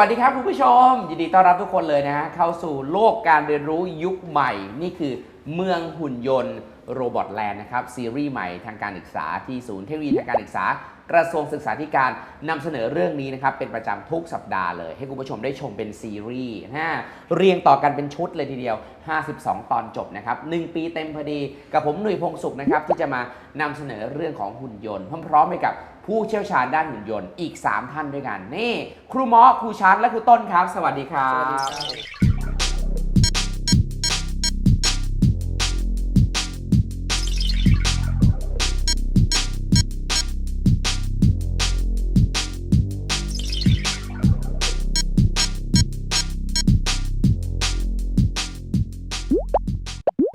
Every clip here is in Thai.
วงสวัสดีครับคุณผู้ชม ยินดีต้อนรับทุกคนเลยนะฮะเข้าสู่โลกการเรียนรู้ยุคใหม่ นี่คือเมืองหุ่นยนต์โรบอทแลนด์นะครับซีรีส์ใหม่ทางการศึกษาที่ศูนย์เทคโนโลยีทางการศึกษา กระทรวงศึกษาธิการนำเสนอเรื่องนี้นะครับเป็นประจำทุกสัปดาห์เลย ให้คุณผู้ชมได้ชมเป็นซีรีส์นะเรียงต่อกันเป็นชุดเลยทีเดียว 52 ตอนจบนะครับ 1 ปีเต็มพอดีกับผมหนุ่ยพงศุขนะครับที่จะมานำเสนอเรื่องของหุ่นยนต์พร้อมๆไปกับผู้เชี่ยวชาญด้านหุ่นยนต์อีก 3 ท่านด้วยกันนี่ ครูหมอครูชันและครูต้นครับ สวัสดีครับ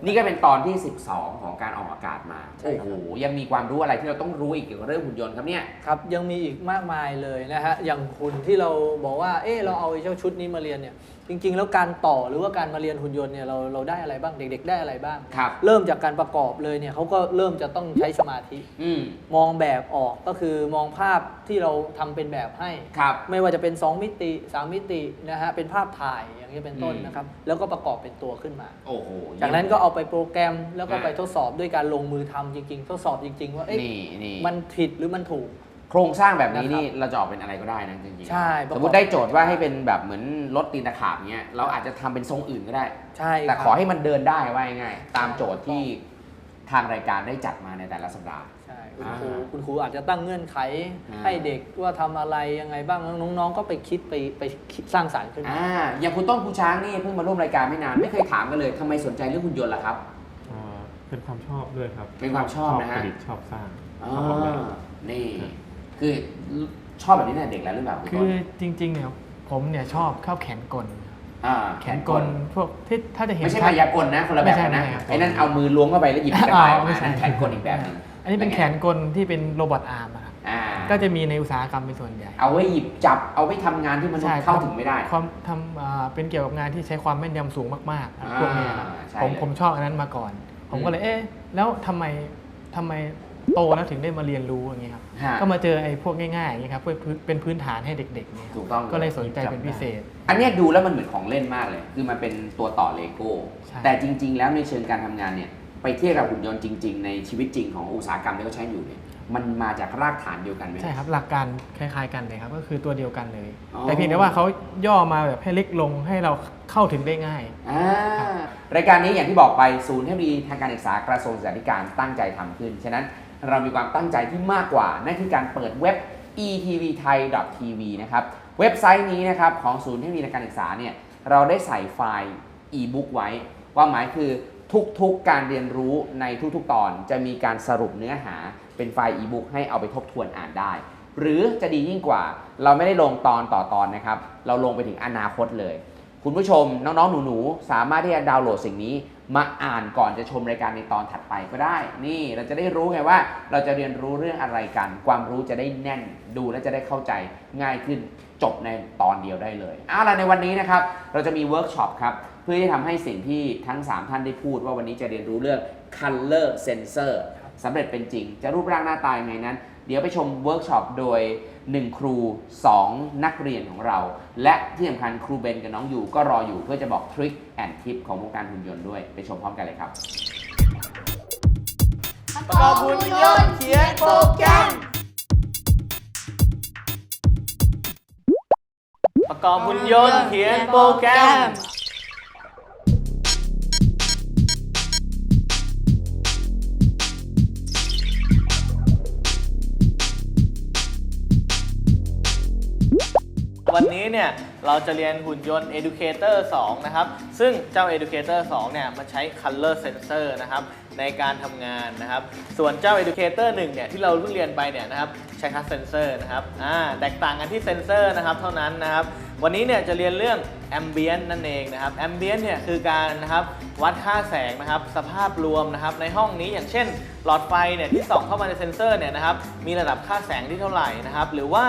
นี่ก็เป็นตอนที่ 12 ของการออกอากาศมาใช่โอ้ครับ โหยังมีความรู้อะไรที่เราต้องรู้อีกเกี่ยวกับเรื่องหุ่นยนต์ครับเนี่ย ครับยังมีอีกมากมายเลยนะฮะอย่างคุณที่เราบอกว่าเออเราเอาไอ้เจ้าชุดนี้มาเรียนเนี่ย จริง ๆ แล้วการต่อหรือว่าการมาเรียนหุ่นยนต์เนี่ยเราเราได้อะไรบ้างเด็ก ๆ ได้อะไรบ้าง ครับ เริ่มจากการประกอบเลยเนี่ยเขาก็เริ่มจะต้องใช้สมาธิ อืม มองแบบออกก็คือมองภาพที่เราทำเป็นแบบให้ ครับ ไม่ว่าจะเป็น 2 มิติ 3 มิตินะฮะเป็นภาพถ่ายอย่างนี้ยเป็นต้นอืม นะครับ แล้วก็ประกอบเป็นตัวขึ้นมา โอ้โหจากนั้นก็เอาไปโปรแกรมแล้วก็อ่าไปทดสอบด้วยการลงมือทำจริง ๆ ทดสอบจริง ๆ ว่าเอ๊ะนี่นี่ มันผิดหรือมันถูกโครงสร้างแบบนี้นะครับนี่เราจะออกเป็นอะไรก็ได้นะจริงๆใช่สมมติได้โจทย์ว่าให้เป็นแบบเหมือนรถตีนตะขาบเนี้ยเราอาจจะทำเป็นทรงอื่นก็ได้ ใช่ แต่ครับขอให้มันเดินได้ว่าง่ายๆตามโจทย์ที่ทางรายการได้จัดมาในแต่ละสัปดาห์ใช่คุณอ่าครูคุณครูอาจจะตั้งเงื่อนไขอ่าให้เด็กว่าทำอะไรยังไงบ้างน้องๆ ก็ไปคิดไปไปคิดสร้างสรรค์ขึ้นมาอ่าอย่างคุณต้นครูช้างนี่เพิ่งมาร่วมรายการไม่นานไม่เคยถามกันเลยทำไมสนใจเรื่องหุ่นยนต์ล่ะครับอ่าเป็นความชอบด้วยครับ เป็นความชอบนะฮะประดิษฐ์ชอบสร้างอ๋อชอบออกแบบนี่ คือชอบแบบนี้ตั้งแต่เด็กแล้วหรือเปล่าณคืต้อนจริงๆเนี่ยผมเนี่ยชอบชอบแขนกลอ่าแขนกลพวกที่ถ้าจะเห็นไม่ใช่ชัดมายากลนะคนละแบบกันนะไม่ใช่ไม่ใช่ไอ้นั่นเอามือล้วงเข้าไปแล้วหยิบกระต่ายออกไม่มาใช่นั่นแขนกลอีกแบบหนึงอันนี้เป็นแขนกลที่เป็นโรบอทอาร์มอะครับอ่าก็จะมีในอุตสาหกรรมเป็นส่วนใหญ่ เอาไว้หยิบจับเอาไว้ทำงานที่มนุษใช่ย์เข้าถึงไม่ได้ความทำอ่าเป็นเกี่ยวกับงานที่ใช้ความแม่นยำสูงมากๆอ่าพวกเนี้ยครับใช่ผมเลยผมชอบอันนั้นมาก่อน ผมก็เลยเอ๊ะแล้วทำไมทำไม โตแล้วถึงได้มาเรียนรู้อย่างเงี้ยครับ ฮะ ก็มาเจอไอ้พวกง่ายๆอย่างเงี้ยครับเพื่อเป็นพื้นฐานให้เด็กๆเนี่ยครับถูกต้องก็เลยสนใจเป็นพิเศษ อันเนี้ยดูแล้วมันเหมือนของเล่นมากเลย คือมันเป็นตัวต่อเลโก้ ใช่ แต่จริง ๆ แล้วในเชิงการทำงานเนี่ย ไปเทียบกับหุ่นยนต์จริง ๆ ในชีวิตจริงของอุตสาหกรรมที่เขาใช้อยู่เนี่ย มันมาจากรากฐานเดียวกันไหม ใช่ครับหลักการคล้ายๆกันเลยครับก็คือตัวเดียวกันเลย อ๋อ แต่เพียงแต่ว่าเขาย่อมาแบบให้เล็กลงให้เราเข้าถึงได้ง่าย อ่ารายการนี้อย่างที่บอกไปศูนย์เทคโนโลยีทางการศึกษากระทรวงศึกษาธิการตั้งใจทำขึ้น ฉะนั้น เรามีความตั้งใจที่มากกว่า นั่นคือการเปิดเว็บ etvthai.tv นะครับ เว็บไซต์นี้นะครับของศูนย์เทคโนโลยีการศึกษาเนี่ย เราได้ใส่ไฟล์ e-book ไว้ความหมายคือทุกๆการเรียนรู้ในทุกๆ ตอนจะมีการสรุปเนื้อหาเป็นไฟล์ e-book ให้เอาไปทบทวนอ่านได้ หรือจะดียิ่งกว่า เราไม่ได้ลงตอนต่อตอนนะครับ เราลงไปถึงอนาคตเลย คุณผู้ชมน้องๆ หนูๆ สามารถที่จะดาวน์โหลดสิ่งนี้ มาอ่านก่อนจะชมรายการในตอนถัดไปก็ได้ นี่เราจะได้รู้ไงว่า เราจะเรียนรู้เรื่องอะไรกัน ความรู้จะได้แน่นดูและจะได้เข้าใจง่ายขึ้นจบในตอนเดียวได้เลยเอาล่ะในวันนี้นะครับ เราจะมีเวิร์กช็อปครับ เพื่อที่ทำให้สิ่งที่ทั้ง 3 ท่านได้พูดว่าวันนี้จะเรียนรู้เรื่อง color sensor สำเร็จเป็นจริง จะรูปร่างหน้าตายังไงนั้น เดี๋ยวไปชมเวิร์กช็อปโดย 1 ครู 2 นักเรียนของเรา และที่สำคัญครูเบนกับน้องอยู่ก็รออยู่เพื่อจะบอกทริคแอนทิปของวงการหุ่นยนต์ด้วย ไปชมพร้อมกันเลยครับประกอบหุ่นยนต์เขียนโปรแกรมประกอบหุ่นยนต์เขียนโปรแกรม วันนี้เนี่ยเราจะเรียนหุ่นยนต์ Educator 2 นะครับ ซึ่งเจ้า Educator 2 เนี่ยมันใช้ Color Sensor นะครับในการทำงานนะครับ ส่วนเจ้า Educator 1 เนี่ยที่เราเพิ่งเรียนไปเนี่ยนะครับใช้ Touch Sensor นะครับอ่าแตกต่างกันที่เซนเซอร์นะครับเท่านั้นนะครับวันนี้เนี่ยจะเรียนเรื่อง Ambient นั่นเองนะครับ Ambient เนี่ยคือการนะครับวัดค่าแสงนะครับสภาพรวมนะครับในห้องนี้อย่างเช่น หลอดไฟเนี่ยที่ส่องเข้ามาในเซนเซอร์เนี่ยนะครับมีระดับค่าแสงที่เท่าไหร่นะครับหรือว่า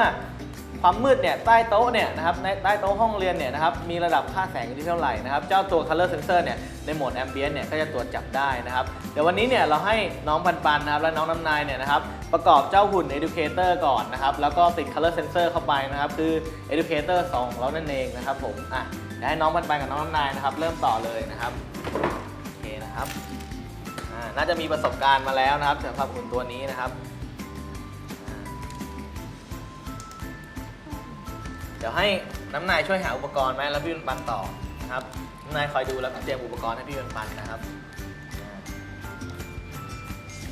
ความมืดเนี่ยใต้โต๊ะเนี่ยนะครับในใต้โต๊ะห้องเรียนเนี่ยนะครับมีระดับค่าแสงอยู่ที่เท่าไหร่นะครับเจ้าตัว color sensor เนี่ยในโหมด ambient เนี่ยก็จะตรวจจับได้นะครับเดี๋ยววันนี้เนี่ยเราให้น้องปันปันนะครับและน้องน้ำนายเนี่ยนะครับประกอบเจ้าหุ่น educator ก่อนนะครับแล้วก็ติด color sensor เข้าไปนะครับคือ educator 2ของเรานั่นเองนะครับผมอะเดี๋ยวให้น้องปันปันกับน้องน้ำนายนะครับเริ่มต่อเลยนะครับโอเคนะครับน่าจะมีประสบการณ์มาแล้วนะครับสำหรับหุ่นตัวนี้นะครับ ดี๋ยวให้น้ำนายช่วยหาอุปกรณ์ไหมแล้วพี่เป็นปันต่อนะครับน้ำนายคอยดูแล้วก็เตรียมอุปกรณ์ให้พี่เป็นปันนะครับอ่า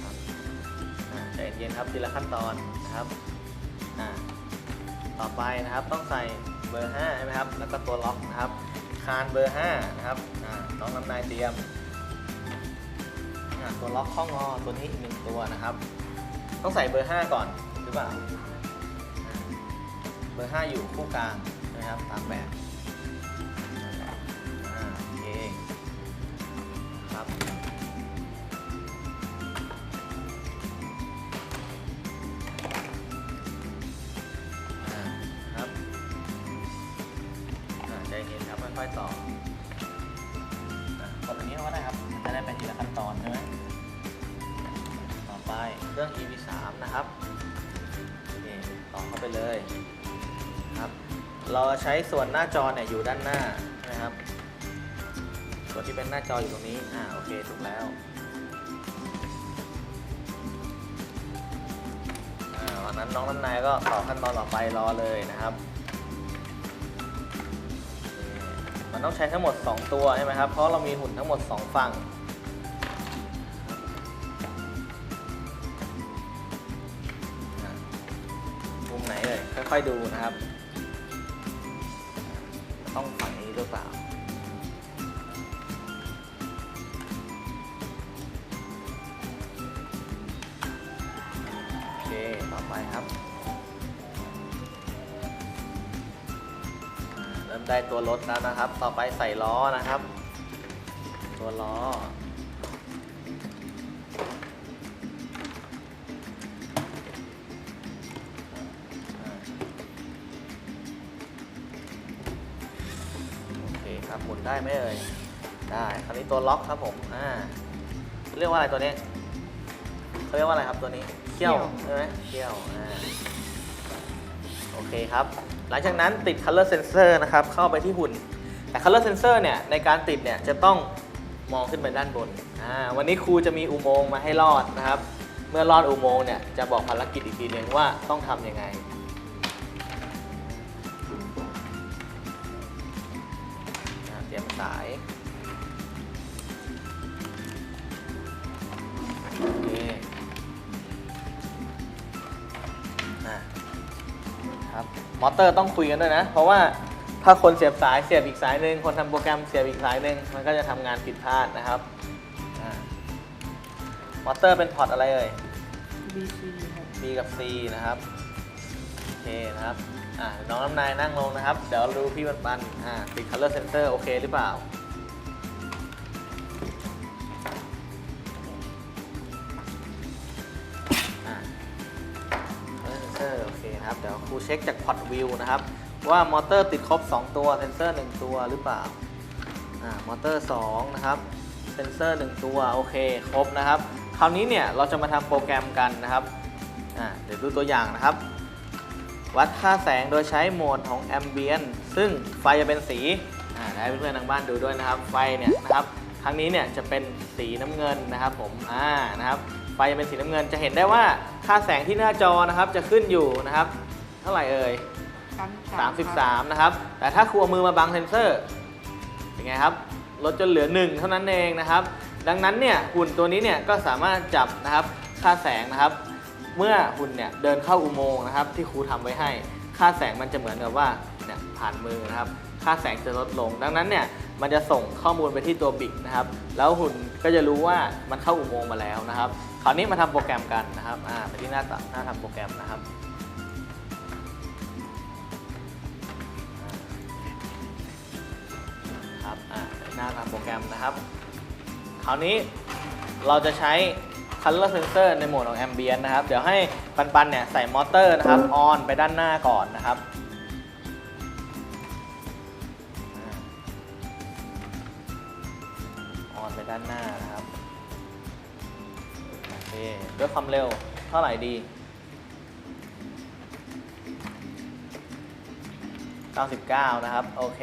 ครับอ่าใจเย็นๆครับทีละขั้นตอนนะครับอ่าต่อไปนะครับต้องใส่เบอร์5ใช่ไหมครับแล้วก็ตัวล็อกนะครับ คานเบอร์5นะครับอ่าน้องน้ำนายเตรียมตัวล็อกข้องงอตัวนี้อีกหนึ่งตัวนะครับ ต้องใส่เบอร์ 5 ก่อนหรือเปล่า เบอร์ 5 อยู่คู่กลางนะครับตามแบบ ช้ส่วนหน้าจอเนี่ยอยู่ด้านหน้านะครับ ส่วนที่เป็นหน้าจออยู่ตรงนี้ อ่าโอเคถูกแล้วอ่าวันนั้นน้องน้ำนายก็ต่อขั้นตอนต่อไปรอเลยนะครับ มันต้องใช้ทั้งหมด 2 ตัวใช่ไหมครับ เพราะเรามีหุ่นทั้งหมด 2 ฝั่ง มุมไหนเลยค่อยๆดูนะครับ ต้องฝั่งนี้หรือเปล่า โอเค ต่อไปครับ เริ่มได้ตัวรถแล้วนะครับ ต่อไปใส่ล้อนะครับ ตัวล้อ เอ่ยได้คราวนี้ตัวล็อกครับผมอ่าเรียกว่าอะไรตัวนี้เขาเรียกว่าอะไรครับตัวนี้เขี้ยวใช่ไหมเขี้ยวอ่าโอเคครับ หลังจากนั้นติด color sensor นะครับ เข้าไปที่หุ่น แต่ color sensor เนี่ย ในการติดเนี่ย จะต้องมองขึ้นไปด้านบนอ่าวันนี้ครูจะมีอุโมงค์มาให้รอดนะครับ เมื่อรอดอุโมงค์เนี่ย จะบอกภารกิจอีกทีหนึงว่าต้องทำยังไง อเตอร์ต้องคุยกันด้วยนะ เพราะว่าถ้าคนเสียบสายเสียบอีกสายหนึ่งคนทำโปรแกรมเสียบอีกสายหนึ่งมันก็จะทำงานผิดพลาดนะครับอ่ามอเตอร์เป็นพอร์ตอะไรเอ่ย B กับ C นะครับโอเคนะครับอ่าน้องน้ำนายนั่งลงนะครับ เดี๋ยวดูพี่ปันปันอ่าติด color sensor โอเคหรือเปล่าอ่า ดูเช็คจากพอร์ตวิวนะครับ ว่ามอเตอร์ติดครบ 2 ตัวเซนเซอร์ 1 ตัวหรือเปล่าอ่ามอเตอร์ 2 นะครับเซนเซอร์ 1 ตัวโอเคครบนะครับ คราวนี้เนี่ยเราจะมาทำโปรแกรมกันนะครับอ่าเดี๋ยวดูตัวอย่างนะครับ วัดค่าแสงโดยใช้โหมดของ Ambient ซึ่งไฟจะเป็นสีอ่าให้เพื่อนๆทางบ้านดูด้วยนะครับ ไฟเนี่ยนะครับครั้งนี้เนี่ยจะเป็นสีน้ำเงินนะครับผมอ่านะครับไฟจะเป็นสีน้ำเงินจะเห็นได้ว่าค่าแสงที่หน้าจอนะครับจะขึ้นอยู่นะครับ เท่าไหร่เอ่ย33 นะครับ แต่ถ้าครูเอามือมาบังเซนเซอร์เป็นไงครับลดจนเหลือ 1 เท่านั้นเองนะครับ ดังนั้นเนี่ยหุ่นตัวนี้เนี่ยก็สามารถจับนะครับค่าแสงนะครับ เมื่อหุ่นเนี่ยเดินเข้าอุโมงค์นะครับ ที่ครูทำไว้ให้ ค่าแสงมันจะเหมือนกับว่าเนี่ยผ่านมือนะครับ ค่าแสงจะลดลง ดังนั้นเนี่ยมันจะส่งข้อมูลไปที่ตัวบิกนะครับ แล้วหุ่นก็จะรู้ว่ามันเข้าอุโมงค์มาแล้วนะครับ คราวนี้มาทำโปรแกรมกันนะครับอ่าไปที่หน้าตหน้าทำโปรแกรมนะครับครับ หน้าทำโปรแกรมนะครับ คราวนี้เราจะใช้ color sensor ในโหมดของ ambient นะครับ เดี๋ยวให้ปันปันๆเนี่ยใส่มอเตอร์นะครับออนไปด้านหน้าก่อนนะครับออนไปด้านหน้านะครับโอเคด้วยความเร็วเท่าไหร่ดี99 นะครับ โอเค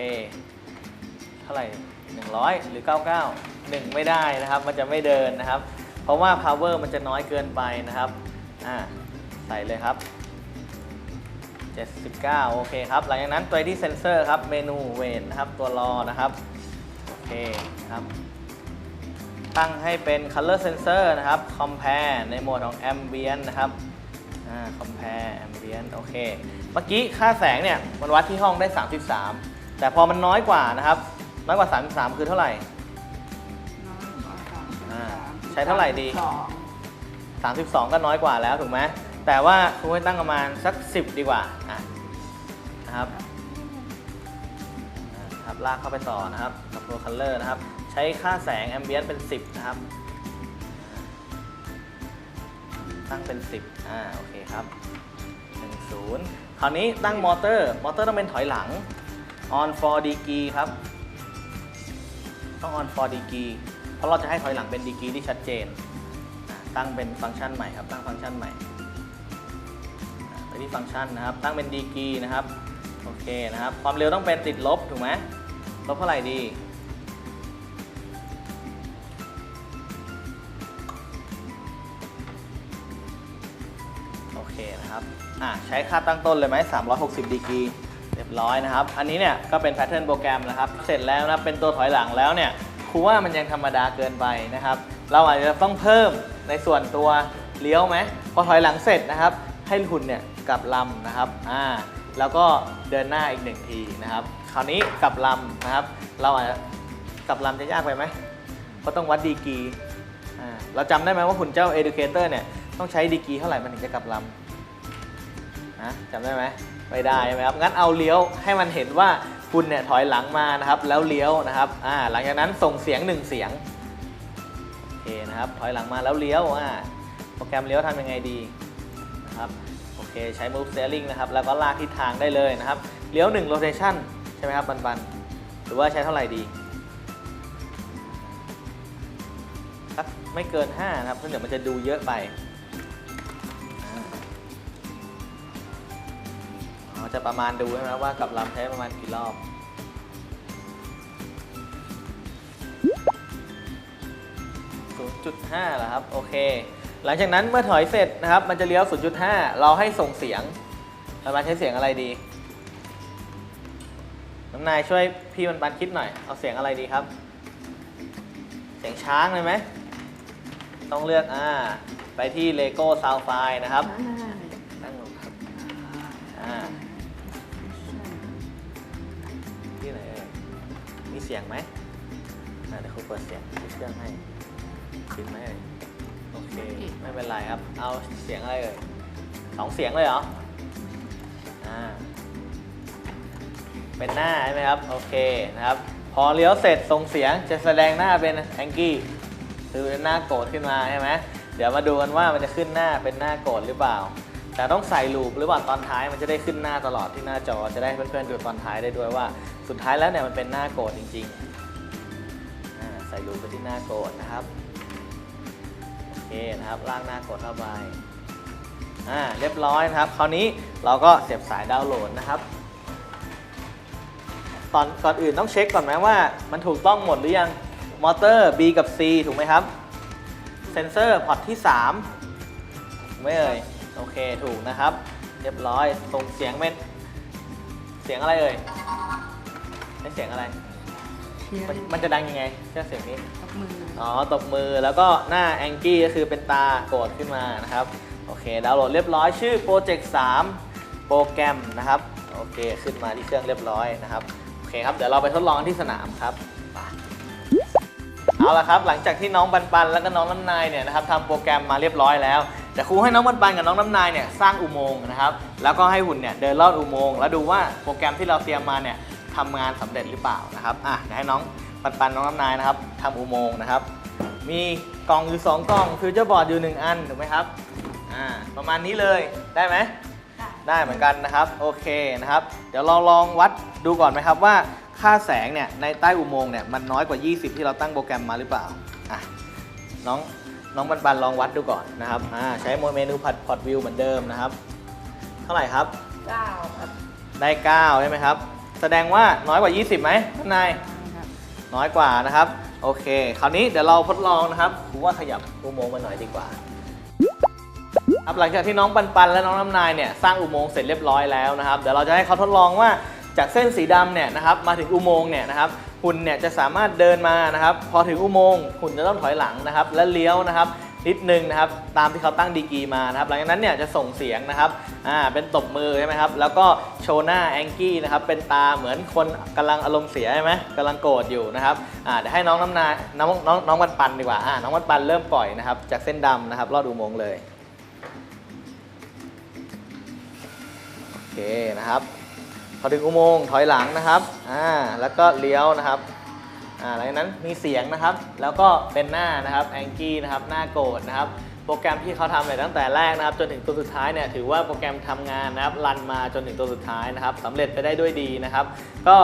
เท่าไหร่ 100 หรือ 99 1 ไม่ได้นะครับ มันจะไม่เดินนะครับ เพราะว่า power มันจะน้อยเกินไปนะครับอ่าใส่เลยครับ 79 โอเคครับ หลังจากนั้นตัวที่เซนเซอร์ครับ เมนูเวนนะครับ ตัวรอนะครับ โอเคครับ ตั้งให้เป็น color sensor นะครับ compare ในโหมดของ ambient นะครับอ่า compare ambient โอเค เมื่อกี้ค่าแสงเนี่ย มันวัดที่ห้องได้ 33 แต่พอมันน้อยกว่านะครับ น้อยกว่า 33 คือเท่าไหร่อ่าใช้เท่าไหร่ดี 32 ก็น้อยกว่าแล้วถูกไหมแต่ว่าครูให้ตั้งประมาณสัก 10 ดีกว่าอะนะครับอ่าครับลากเข้าไปต่อนะครับกับตัว color นะครับ ใช้ค่าแสง ambient เป็น 10 นะครับ ตั้งเป็น 10อ่าโอเคครับ 10 คราวนี้ตั้งมอเตอร์ มอเตอร์ต้องเป็นถอยหลัง on for degree ครับ ต้อง on for degree เพราะเราจะให้ถอยหลังเป็น degree ที่ชัดเจน ตั้งเป็นฟังก์ชันใหม่ครับ ตั้งฟังก์ชันใหม่ไปที่ฟังก์ชันนะครับ ตั้งเป็น degree นะครับ โอเคนะครับ ความเร็วต้องเป็นติดลบถูกไหมลบเท่าไหร่ดีโอเคนะครับ อะใช้ค่าตั้งต้นเลยไหม360ดีกรี เรียบร้อยนะครับ อันนี้เนี่ยก็เป็นแพทเทิร์นโปรแกรมนะครับ เสร็จแล้วนะเป็นตัวถอยหลังแล้วเนี่ยครูว่ามันยังธรรมดาเกินไปนะครับ เราอาจจะต้องเพิ่มในส่วนตัวเลี้ยวไหมพอถอยหลังเสร็จนะครับ ให้หุ่นเนี่ยกลับลำนะครับอ่าแล้วก็เดินหน้าอีกหนึ่งทีนะครับ คราวนี้กลับลำนะครับ เราอาจจะกลับลำจะยากไปไหมเพราะต้องวัดดีกีอ่าเราจำได้ไหมว่าหุ่นเจ้า Educator เนี่ยต้องใช้ดีกีเท่าไหร่มันถึงจะกลับลำ นะจำได้ไหมไม่ได้ใช่ไหมครับงั้นเอาเลี้ยวให้มันเห็นว่าคุณเนี่ยถอยหลังมานะครับ แล้วเลี้ยวนะครับอ่าหลังจากนั้นส่งเสียงหนึ่งเสียงโอเคนะครับถอยหลังมาแล้วเลี้ยวอ่าโปรแกรมเลี้ยวทำยังไงดีนะครับโอเคใช้ move steering นะครับแล้วก็ลากทิศทางได้เลยนะครับเลี้ยว1 rotation ใช่ไหมครับปันๆหรือว่าใช้เท่าไหร่ดีสักไม่เกิน5นะครับเพราะเดี๋ยวมันจะดูเยอะไป จะประมาณดูใช่ไหมว่ากับลำใช้ประมาณกี่รอบ0.5เหรอครับ โอเค หลังจากนั้นเมื่อถอยเสร็จนะครับ มันจะเลี้ยว 0.5 เราให้ส่งเสียงเรามาใช้เสียงอะไรดี น้องนายช่วยพี่มันปันคิดหน่อย เอาเสียงอะไรดีครับ เสียงช้างเลยไหม ต้องเลือก อ่า ไปที่ Lego Sound File นะครับ สียงไหมเดี๋ยวครูเปิดเสียงที่เครื่องให้ปิดไหมเอ่ยโอเค ไม่เป็นไรครับ เอาเสียงอะไรเอ่ยสองเสียงเลยเหรอ อ่า เป็นหน้าใช่ไหมครับ โอเคนะครับ พอเลี้ยวเสร็จส่งเสียงจะแสดงหน้าเป็นแองกี้ คือเป็นหน้าโกรธขึ้นมาใช่ไหม เดี๋ยวมาดูกันว่ามันจะขึ้นหน้าเป็นหน้าโกรธหรือเปล่า แต่ต้องใส่ลูปหรือเปล่าตอนท้ายมันจะได้ขึ้นหน้าตลอดที่หน้าจอจะได้เพื่อนๆดูตอนท้ายได้ด้วยว่า สุดท้ายแล้วเนี่ยมันเป็นหน้าโกรธจริงๆ ใส่ลูปไปที่หน้าโกรธนะครับโอเคนะครับลากหน้าโกรธเข้าไปอ่าเรียบร้อยนะครับ คราวนี้เราก็เสียบสายดาวน์โหลดนะครับตอนก่อนอื่นต้องเช็คก่อนไหมว่ามันถูกต้องหมดหรือยังมอเตอร์ B กับ C ถูกไหมครับเซนเซอร์พอร์ตที่3ไม่เอ่ย โอเคถูกนะครับ เรียบร้อยส่งเสียงเป็นเสียงอะไรเอ่ยได้เสียงอะไรมันมันจะดังยังไงเชื่อเสียงนี้อ๋อตบมือแล้วก็หน้าแองกี้ก็คือเป็นตาโกรธขึ้นมานะครับโอเคดาวน์โหลดเรียบร้อยชื่อโปรเจกต์3โปรแกรมนะครับโอเคขึ้นมาที่เครื่องเรียบร้อยนะครับโอเคครับเดี๋ยวเราไปทดลองกันที่สนามครับไปเอาละครับหลังจากที่น้องปันปันแล้วก็น้องน้ำนายเนี่ยนะครับทำโปรแกรมมาเรียบร้อยแล้ว แต่ครูให้น้องปันปันกับน้องน้ำนายเนี่ยสร้างอุโมงค์นะครับแล้วก็ให้หุ่นเนี่ยเดินลอดอุโมงค์แล้วดูว่าโปรแกรมที่เราเตรียมมาเนี่ยทำงานสำเร็จหรือเปล่านะครับอะเดี๋ยวให้น้องปันปันน้องน้ำนายนะครับทำอุโมงค์นะครับ มีกล่องอยู่ 2 กล่องฟิวเจอร์บอร์ดอยู่ 1 อันถูกไหมครับอ่าประมาณนี้เลยได้ไหมได้เหมือนกันนะครับโอเคนะครับ เดี๋ยวเราลองวัดดูก่อนไหมครับว่าค่าแสงเนี่ยในใต้อุโมงค์เนี่ยมันน้อยกว่า 20 ที่เราตั้งโปรแกรมมาหรือเปล่าอะน้อง น้องบันบันลองวัดดูก่อนนะครับอ่าใช้เมนูผัดพอร์ตวิวเหมือนเดิมนะครับ เท่าไหร่ครับ9ครับได้9ใช่ไหมครับ แสดงว่าน้อยกว่า 20ไหมท่านนายน้อยกว่านะครับ โอเค คราวนี้เดี๋ยวเราทดลองนะครับครูว่าขยับอุโมงค์มาหน่อยดีกว่าครับหลังจากที่น้องปันปันและน้องน้ำนายเนี่ยสร้างอุโมงค์เสร็จเรียบร้อยแล้วนะครับ เดี๋ยวเราจะให้เขาทดลองว่าจากเส้นสีดำเนี่ยนะครับมาถึงอุโมงค์เนี่ยนะครับ หุ่นเนี่ยจะสามารถเดินมานะครับ พอถึงอุโมงค์หุ่นจะต้องถอยหลังนะครับ และเลี้ยวนะครับนิดนึงนะครับ ตามที่เขาตั้งดีกรีมานะครับ หลังจากนั้นเนี่ยจะส่งเสียงนะครับ อ่า เป็นตบมือใช่ไหมครับ แล้วก็โชว์หน้าแองกี้นะครับ เป็นตาเหมือนคนกำลังอารมณ์เสียใช่ไหมกำลังโกรธอยู่นะครับ อ่า เดี๋ยวให้น้องน้ำนา น้องน้องน้องวันปันดีกว่า อ่า น้องวันปันเริ่มปล่อยนะครับ จากเส้นดำนะครับ ลอดอุโมงค์เลย โอเคนะครับ พอถึงอุโมงค์ถอยหลังนะครับอ่าแล้วก็เลี้ยวนะครับอ่าหลังจากนั้นมีเสียงนะครับ แล้วก็เป็นหน้านะครับแองกี้นะครับหน้าโกรธนะครับโปรแกรมที่เขาทำเนี่ยตั้งแต่แรกนะครับ จนถึงตัวสุดท้ายเนี่ยถือว่าโปรแกรมทำงานนะครับรันมาจนถึงตัวสุดท้ายนะครับสำเร็จไปได้ด้วยดีนะครับ ก็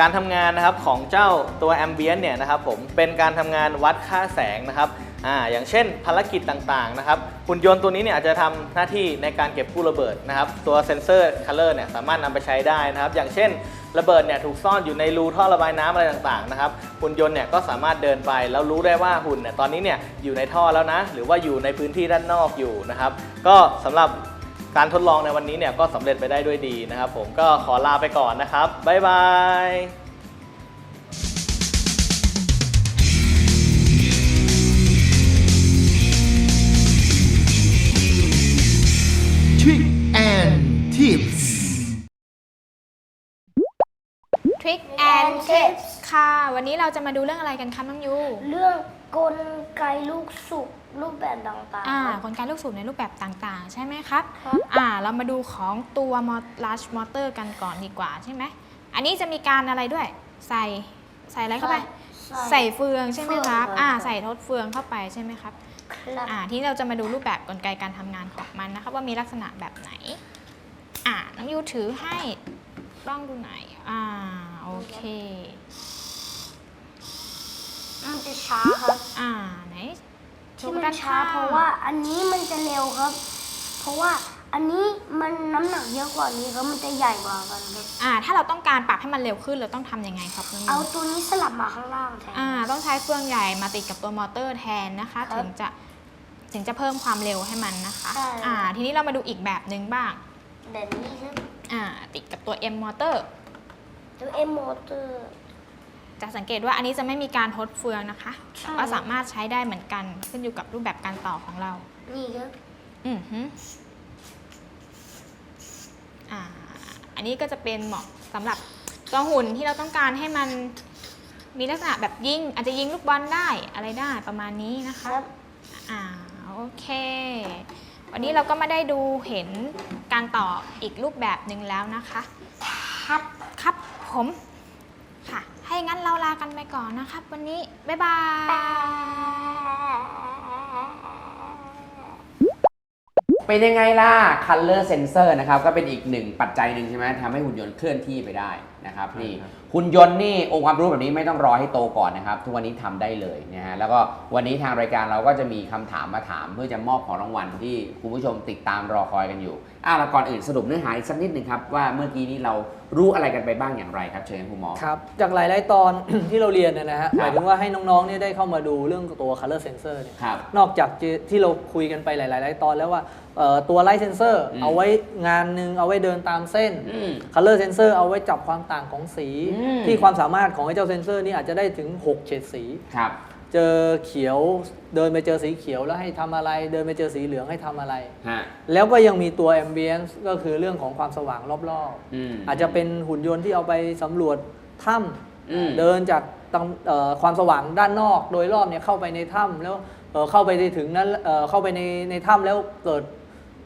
การทำงานนะครับของเจ้าตัวแอมเบียนเนี่ยนะครับผมเป็นการทำงานวัดค่าแสงนะครับ อ่าอย่างเช่นภารกิจต่างๆนะครับหุ่นยนต์ตัวนี้เนี่ยอาจจะทำหน้าที่ในการเก็บกู้ระเบิดนะครับตัวเซนเซอร์คัลเลอร์เนี่ยสามารถนำไปใช้ได้นะครับอย่างเช่นระเบิดเนี่ยถูกซ่อนอยู่ในรูท่อระบายน้ำอะไรต่างๆนะครับหุ่นยนต์เนี่ยก็สามารถเดินไปแล้วรู้ได้ว่าหุ่นเนี่ยตอนนี้เนี่ยอยู่ในท่อแล้วนะ หรือว่าอยู่ในพื้นที่ด้านนอกอยู่นะครับก็สำหรับการทดลองในวันนี้เนี่ยก็สำเร็จไปได้ด้วยดีนะครับ ผมก็ขอลาไปก่อนนะครับบ๊ายบาย วันนี้เราจะมาดูเรื่องอะไรกันคะน้องยู เรื่องกลไกลูกสุกรูปแบบต่างๆอ่าครับกลไกลูกสูบในรูปแบบต่างๆ ใช่ไหมครับ ครับ อ่า เรามาดูของตัวมอ large motor กันก่อนดีกว่าใช่ไหม อันนี้จะมีการอะไรด้วย ใส่ใส่อะไรเข้าไป ใส่เฟืองใช่ไหมครับ เฟืองอ่าครับใส่ทดเฟืองเข้าไปใช่ไหมครับ ครับอ่า ที่เราจะมาดูรูปแบบกลไกการทำงานของมันนะครับ ว่ามีลักษณะแบบไหน อ่าน้องยูถือให้ลองดูไหนอยอ่า โอเค มันจะช้าครับ อ่าไหนโชที่ว์มันด้านช้าข้งเพราะว่าอันนี้มันจะเร็วครับ เพราะว่าอันนี้มันน้ำหนักเยอะกว่านี้ครับมันจะใหญ่กว่ากันครับอ่า ถ้าเราต้องการปรับให้มันเร็วขึ้นเราต้องทำยังไงครับน้องเอายูตัวนี้สลับมาข้างล่างแทน อ่า ต้องใช้เฟืองใหญ่มาติดกับตัวมอเตอร์แทนนะคะ ครับถึงจะถึงจะเพิ่มความเร็วให้มันนะคะ ใช่ อ่า ทีนี้เรามาดูอีกแบบหนึ่งบ้าง แบบนี้ครับ อ่า ติดกับตัว M มอเตอร์ ตัวเอ็มมอเตอร์ จะสังเกตว่าอันนี้จะไม่มีการทดเฟืองนะคะใช่ แต่ว่าสามารถใช้ได้เหมือนกันขึ้นอยู่กับรูปแบบการต่อของเรา นี่ครับอือฮึอ่า อันนี้ก็จะเป็นเหมาะสำหรับตัวหุ่นที่เราต้องการให้มันมีลักษณะแบบยิง อาจจะยิงลูกบอลได้อะไรได้ประมาณนี้นะคคะ รับ อ่าโอเค วันนี้เราก็มาได้ดูเห็นการต่ออีกรูปแบบหนึ่งแล้วนะคะ ครับ ครับผมค่ะ ให้งั้นเราลากันไปก่อนนะครับ วันนี้ บ๊ายบายเป็นยังไงล่ะ color sensor นะครับ ก็เป็นอีกหนึ่งปัจจัยหนึ่งใช่ไหมทำให้หุ่นยนต์เคลื่อนที่ไปได้ นะครับนี่หุ่นยนต์นี่องค์ความรู้แบบนี้ไม่ต้องรอให้โตก่อนนะครับ ทุกวันนี้ทำได้เลยนะฮะแล้วก็วันนี้ทางรายการเราก็จะมีคำถามมาถาม เพื่อจะมอบของรางวัลที่คุณผู้ชมติดตามรอคอยกันอยู่อ้าวแล้วก่อนอื่นสรุปเนื้อหาอีกสักนิดหนึ่งครับว่าเมื่อกี้นี้เรารู้อะไรกันไปบ้างอย่างไรครับเชิญคุณหมอครับจากหลาย ๆ ตอน ที่เราเรียนเนยนะฮะครับหมายถึงว่าให้น้องๆเนี่ยได้เข้ามาดูเรื่องตัว color sensor เนี่ยครับนอกจากจะที่เราคุยกันไปหลาย ๆ ตอนแล้วว่าเอ่อตัว light sensor อืมเอาไว้งานหนึ่งเอาไว้เดินตามเส้นอืม color sensor เอาไว้จับความต่างของสี อืม ที่ความสามารถของไอ้เจ้าเซนเซอร์นี่อาจจะได้ถึง 6 เฉดสี ครับ เจอเขียวเดินไปเจอสีเขียวแล้วให้ทำอะไร เดินไปเจอสีเหลืองให้ทำอะไร ฮะ แล้วก็ยังมีตัว ambience ก็คือเรื่องของความสว่างรอบอืม ๆ อาจจะเป็นหุ่นยนต์ที่เอาไปสำรวจถ้อืมำเดินจากตำเอ่อความสว่างด้านนอก โดยรอบเนี่ยเข้าไปในถ้ำแล้วเอ่อเข้าไปในถึงนั้นเอ่อเข้าไปในในถ้ำแล้วเกิด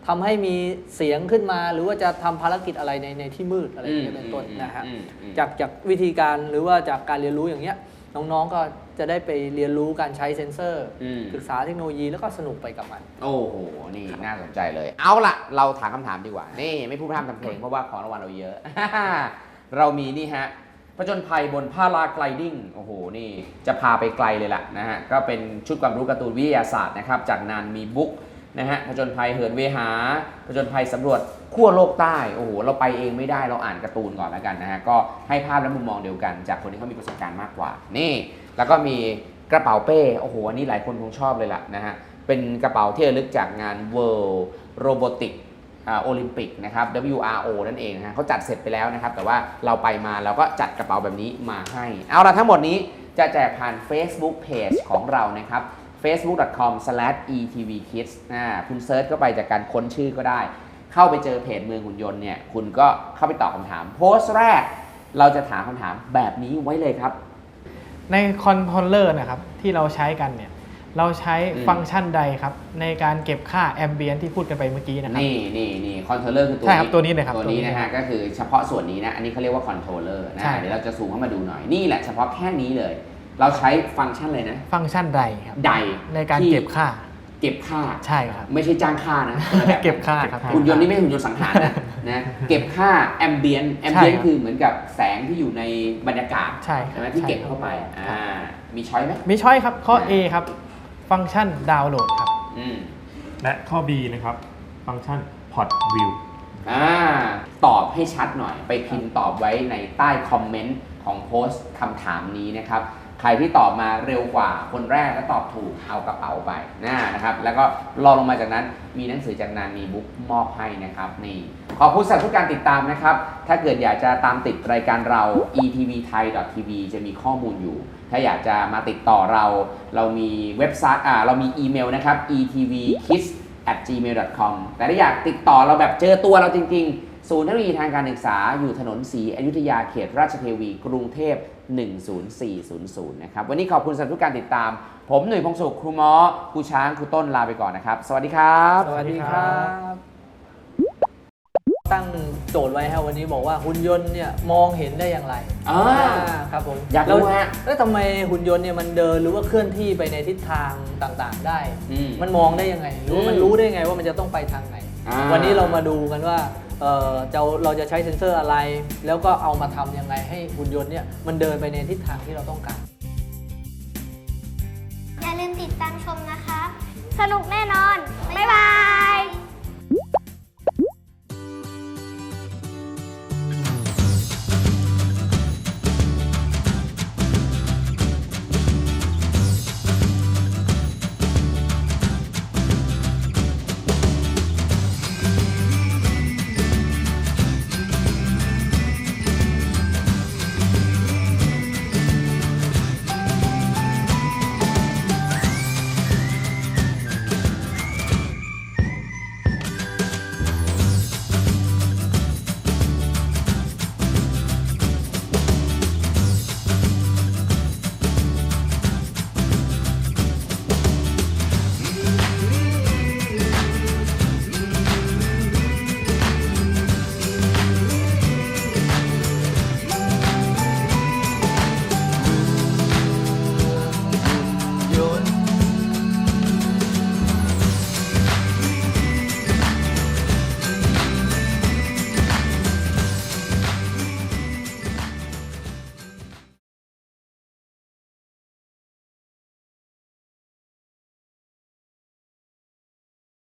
ทำให้มีเสียงขึ้นมา หรือว่าจะทำภารกิจอะไรในในที่มืดอะไรอย่างเงี้ยเป็นต้นนะฮะอืมอืมจากจากวิธีการหรือว่าจากการเรียนรู้อย่างเงี้ยน้องๆก็จะได้ไปเรียนรู้การใช้เซ็นเซอร์อืมศึกษาเทคโนโลยีแล้วก็สนุกไปกับมัน โอ้โห นี่น่าสนใจเลย เอาละเราถามคำถามดีกว่า นี่ไม่พูดพร่ำทำเพลงเพราะว่าของรางวัลเราเยอะ เรามีนี่ฮะผจญภัยบนพาราไกลดิ้งโอ้โห นี่จะพาไปไกลเลยล่ะนะฮะ ก็เป็นชุดความรู้การ์ตูนวิทยาศาสตร์นะครับ จากนานมีบุ๊ก นะฮะผจญภัยเหินเวหาผจญภัยสำรวจขั้วโลกใต้โอ้โหเราไปเองไม่ได้เราอ่านการ์ตูนก่อนแล้วกันนะฮะก็ให้ภาพและมุมมองเดียวกัน จากคนที่เขามีประสบการณ์มากกว่า นี่ แล้วก็มีกระเป๋าเป้โอ้โหอันนี้หลายคนคงชอบเลยล่ะนะฮะเป็นกระเป๋าที่ระลึกจากงาน World Robotic โอลิมปิกนะครับ WRO นั่นเองนะฮะเขาจัดเสร็จไปแล้วนะครับ แต่ว่าเราไปมาเราก็จัดกระเป๋าแบบนี้มาให้ เอาละทั้งหมดนี้จะแจกผ่าน Facebook Page ของเรานะครับ facebook.com/etvkids อ่าคุณเซิร์ชเข้าไปจากการค้นชื่อก็ได้ เข้าไปเจอเพจเมืองหุ่นยนต์เนี่ย คุณก็เข้าไปตอบคำถาม โพสต์แรก เราจะถามคำถามแบบนี้ไว้เลยครับ ในคอนโทรลเลอร์นะครับ ที่เราใช้กันเนี่ย เราใช้อืมฟังก์ชันใดครับ ในการเก็บค่าแอมเบียนที่พูดกันไปเมื่อกี้นะครับ นี่นี่นี่คอนโทรลเลอร์คือตัวใช่ครับตัวนี้เลยครับตัวนี้ตัวนี้นะฮะก็คือเฉพาะส่วนนี้นะ อันนี้เขาเรียกว่าคอนโทรลเลอร์นะใช่เดี๋ยวเราจะซูมเข้ามาดูหน่อยนี่แหละเฉพาะแค่นี้เลย เราใช้ฟังก์ชันเลยนะฟังก์ชันใดครับใดในการที่เก็บค่า เก็บค่าใช่ครับไม่ใช่จ้างค่านะคนละแบบเก็บค่าครับหุ่นยนต์นี่ไม่ใช่หุ่นยนต์สังหารนะนะเก็บค่าแอมเบียนแอมใช่เบียนครับคือเหมือนกับแสงที่อยู่ในบรรยากาศใช่ครับไหมที่เก็บใช่ครับเข้าไปอ่ามีช้อยไหมมีช้อยครับข้อ A ครับฟังก์ชันดาวน์โหลดครับอืมและข้อ B นะครับฟังก์ชัน Pod View อ่าตอบให้ชัดหน่อยไปพิมพ์ตอบไว้ในใต้คอมเมนต์ของโพสต์คำถามนี้นะครับใครที่ตอบมาเร็วกว่าคนแรกและตอบถูกเอากระเป๋าไปนะนะครับ แล้วก็รองลงมาจากนั้นมีหนังสือจากนานมีบุ๊กมอบให้นะครับนี่ขอบคุณสำหรับทุกการติดตามนะครับ ถ้าเกิดอยากจะตามติดรายการเรา etvthai.tv จะมีข้อมูลอยู่ ถ้าอยากจะมาติดต่อเรา เรามีเว็บไซต์อ่าเรามีอีเมลนะครับ etvkids at gmail.com แต่ถ้าอยากติดต่อเราแบบเจอตัวเราจริง ๆ ศูนย์เทคโนโลยีทางการศึกษาอยู่ถนนสีอยุธยาเขตราชเทวี กรุงเทพ 10400 นะครับ วันนี้ขอบคุณสำหรับทุกการติดตาม ผมหนุ่ยพงศุขครูหมอครูช้างครูต้นลาไปก่อนนะครับ สวัสดีครับ สวัสดีครับ ตั้งโจทย์ไว้ฮะวันนี้บอกว่าหุ่นยนต์เนี่ยมองเห็นได้อย่างไรอ่าครับผมอยากรู้แล้วฮะ แล้วทำไมหุ่นยนต์เนี่ยมันเดินหรือว่าเคลื่อนที่ไปในทิศทางต่างๆได้ อืมมันมองได้ยังไงหรือว่ามันอืมรู้ได้ยังไงว่ามันจะต้องไปทางไหนอ่า วันนี้เรามาดูกันว่าเอ่อจะเราจะใช้เซ็นเซอร์อะไร แล้วก็เอามาทำยังไงให้หุ่นยนต์เนี่ยมันเดินไปในทิศทางที่เราต้องการ อย่าลืมติดตามชมนะครับสนุกแน่นอน บ๊ายบาย